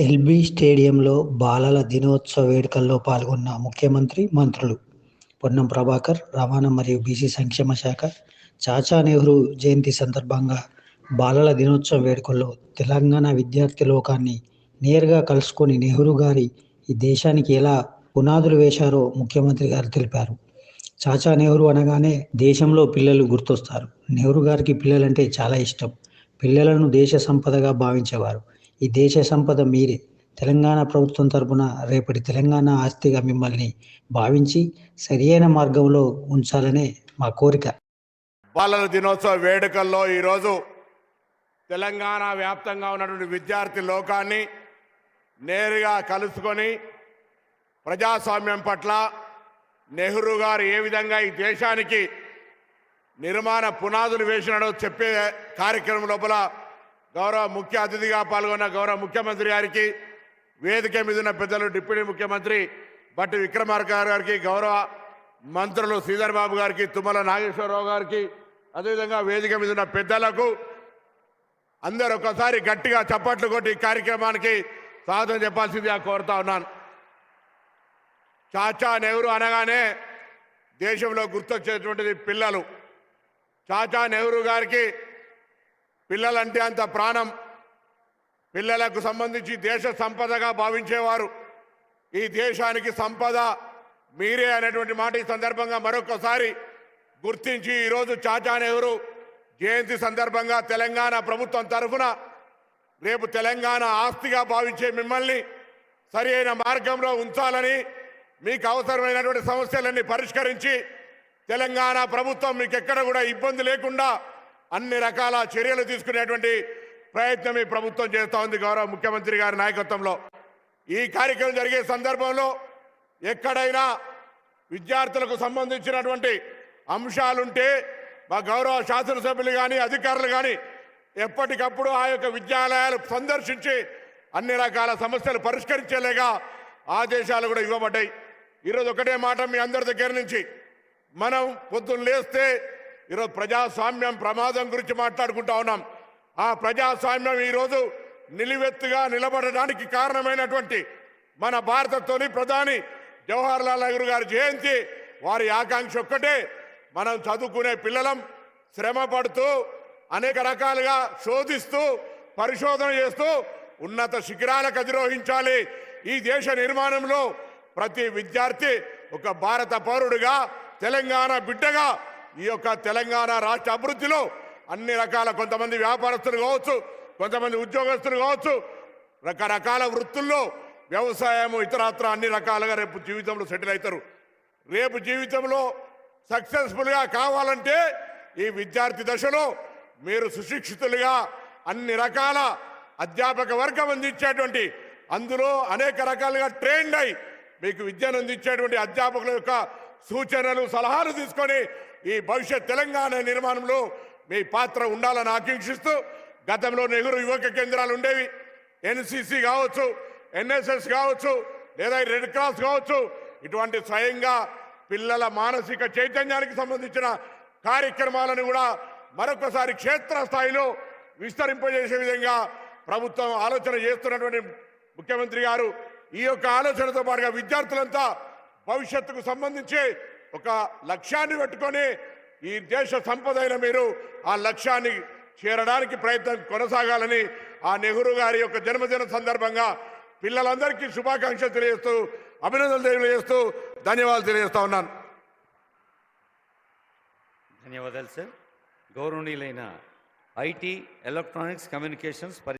LB స్టేడియంలో బాలల దినోత్సవ వేడుకల్లో పాల్గొన్న ముఖ్యమంత్రి, మంత్రులు పొన్నం ప్రభాకర్, రవాణా మరియు బీసీ సంక్షేమ శాఖ చాచా నెహ్రూ జయంతి సందర్భంగా బాలల దినోత్సవ వేడుకల్లో తెలంగాణ విద్యార్థి లోకాన్ని నేరుగా కలుసుకొని నెహ్రూ గారి ఈ దేశానికి ఎలా పునాదులు వేశారో ముఖ్యమంత్రి గారు తెలిపారు. చాచా నెహ్రూ అనగానే దేశంలో పిల్లలు గుర్తొస్తారు. నెహ్రూ గారికి పిల్లలంటే చాలా ఇష్టం. పిల్లలను దేశ సంపదగా భావించేవారు. ఈ దేశ సంపద మీరే. తెలంగాణ ప్రభుత్వం తరపున రేపటి తెలంగాణ ఆస్తిగా మిమ్మల్ని భావించి సరియైన మార్గంలో ఉంచాలనే మా కోరిక. బాలల దినోత్సవ వేడుకల్లో ఈరోజు తెలంగాణ వ్యాప్తంగా ఉన్నటువంటి విద్యార్థి లోకాన్ని నేరుగా కలుసుకొని ప్రజాస్వామ్యం పట్ల నెహ్రూ గారు ఏ విధంగా ఈ దేశానికి నిర్మాణ పునాదులు వేసినాడో చెప్పే కార్యక్రమం లోపల గౌరవ ముఖ్య అతిథిగా పాల్గొన్న గౌరవ ముఖ్యమంత్రి గారికి వేదిక మీద ఉన్న పెద్దలు డిప్యూటీ ముఖ్యమంత్రి బట్టి విక్రమార్క గారికి గౌరవ మంత్రులు శ్రీధర్ బాబు గారికి తుమ్మల నాగేశ్వరరావు గారికి అదేవిధంగా వేదిక మీద ఉన్న పెద్దలకు అందరు ఒకసారి గట్టిగా చప్పట్లు కొట్టి ఈ కార్యక్రమానికి స్వాగతం చెప్పాల్సిందిగా కోరుతా ఉన్నాను. చాచా నెహ్రూ అనగానే దేశంలో గుర్తొచ్చేటువంటిది పిల్లలు. చాచా నెహ్రూ గారికి పిల్లలంటే అంత ప్రాణం. పిల్లలకు సంబంధించి దేశ సంపదగా భావించేవారు. ఈ దేశానికి సంపద మీరే అనేటువంటి మాట ఈ సందర్భంగా మరొకసారి గుర్తించి ఈరోజు చాచా నెహ్రూ జయంతి సందర్భంగా తెలంగాణ ప్రభుత్వం తరఫున రేపు తెలంగాణ ఆస్తిగా భావించే మిమ్మల్ని సరి అయిన మార్గంలో ఉంచాలని మీకు అవసరమైనటువంటి సమస్యలన్నీ పరిష్కరించి తెలంగాణ ప్రభుత్వం మీకు ఎక్కడ కూడా ఇబ్బంది లేకుండా అన్ని రకాల చర్యలు తీసుకునేటువంటి ప్రయత్నం ఈ ప్రభుత్వం చేస్తూ ఉంది గౌరవ ముఖ్యమంత్రి గారి నాయకత్వంలో. ఈ కార్యక్రమం జరిగే సందర్భంలో ఎక్కడైనా విద్యార్థులకు సంబంధించినటువంటి అంశాలుంటే మా గౌరవ శాసనసభ్యులు కానీ అధికారులు కానీ ఎప్పటికప్పుడు ఆ యొక్క విద్యాలయాలు సందర్శించి అన్ని రకాల సమస్యలు పరిష్కరించేలేగా ఆదేశాలు కూడా ఇవ్వబడ్డాయి. ఈరోజు ఒకటే మాట మీ అందరి దగ్గర నుంచి. మనం పొద్దున్న లేస్తే ఈరోజు ప్రజాస్వామ్యం ప్రమాదం గురించి మాట్లాడుకుంటా ఉన్నాం. ఆ ప్రజాస్వామ్యం ఈరోజు నిలువెత్తుగా నిలబడడానికి కారణమైనటువంటి మన భారతతోని ప్రధాని జవహర్ లాల్ నెహ్రూ గారి జయంతి. వారి ఆకాంక్ష ఒక్కటే మనం చదువుకునే పిల్లలం శ్రమ పడుతూ అనేక రకాలుగా శోధిస్తూ పరిశోధన చేస్తూ ఉన్నత శిఖరాలకు అధిరోహించాలి. ఈ దేశ నిర్మాణంలో ప్రతి విద్యార్థి ఒక భారత పౌరుడిగా తెలంగాణ బిడ్డగా ఈ యొక్క తెలంగాణ రాష్ట్ర అభివృద్ధిలో అన్ని రకాల కొంతమంది వ్యాపారస్తులు కావచ్చు కొంతమంది ఉద్యోగస్తులు కావచ్చు రకరకాల వృత్తుల్లో వ్యవసాయము ఇతరత్ర అన్ని రకాలుగా రేపు జీవితంలో సెటిల్ అవుతారు. రేపు జీవితంలో సక్సెస్ఫుల్గా కావాలంటే ఈ విద్యార్థి దశలో మీరు సుశిక్షితులుగా అన్ని రకాల అధ్యాపక వర్గం అందించేటువంటి అందులో అనేక రకాలుగా ట్రైన్డ్ అయి మీకు విద్యను అందించేటువంటి అధ్యాపకుల యొక్క సూచనలు సలహాలు తీసుకొని ఈ భవిష్యత్ తెలంగాణ నిర్మాణంలో మీ పాత్ర ఉండాలని ఆకాంక్షిస్తూ గతంలో నెహ్రూ యువక కేంద్రాలు ఉండేవి. ఎన్సిసి కావచ్చు ఎన్ఎస్ఎస్ కావచ్చు లేదా రెడ్ క్రాస్ కావచ్చు. ఇటువంటి స్వయంగా పిల్లల మానసిక చైతన్యానికి సంబంధించిన కార్యక్రమాలను కూడా మరొకసారి క్షేత్రస్థాయిలో విస్తరింపజేసే విధంగా ప్రభుత్వం ఆలోచన చేస్తున్నటువంటి ముఖ్యమంత్రి గారు ఈ యొక్క ఆలోచనతో పాటుగా విద్యార్థులంతా భవిష్యత్తుకు సంబంధించి ఒక లక్ష్యాన్ని పెట్టుకొని ఈ దేశ సంపదైన మీరు ఆ లక్ష్యాన్ని చేరడానికి ప్రయత్నం కొనసాగాలని ఆ నెహ్రూ గారి యొక్క జన్మదిన సందర్భంగా పిల్లలందరికీ శుభాకాంక్షలు తెలియజేస్తూ అభినందనలు తెలియజేస్తూ ధన్యవాదాలు తెలియజేస్తా ఉన్నాను. ధన్యవాదాలు సార్. గౌరవనీయులైన ఐటీ ఎలక్ట్రానిక్స్ కమ్యూనికేషన్స్ పరి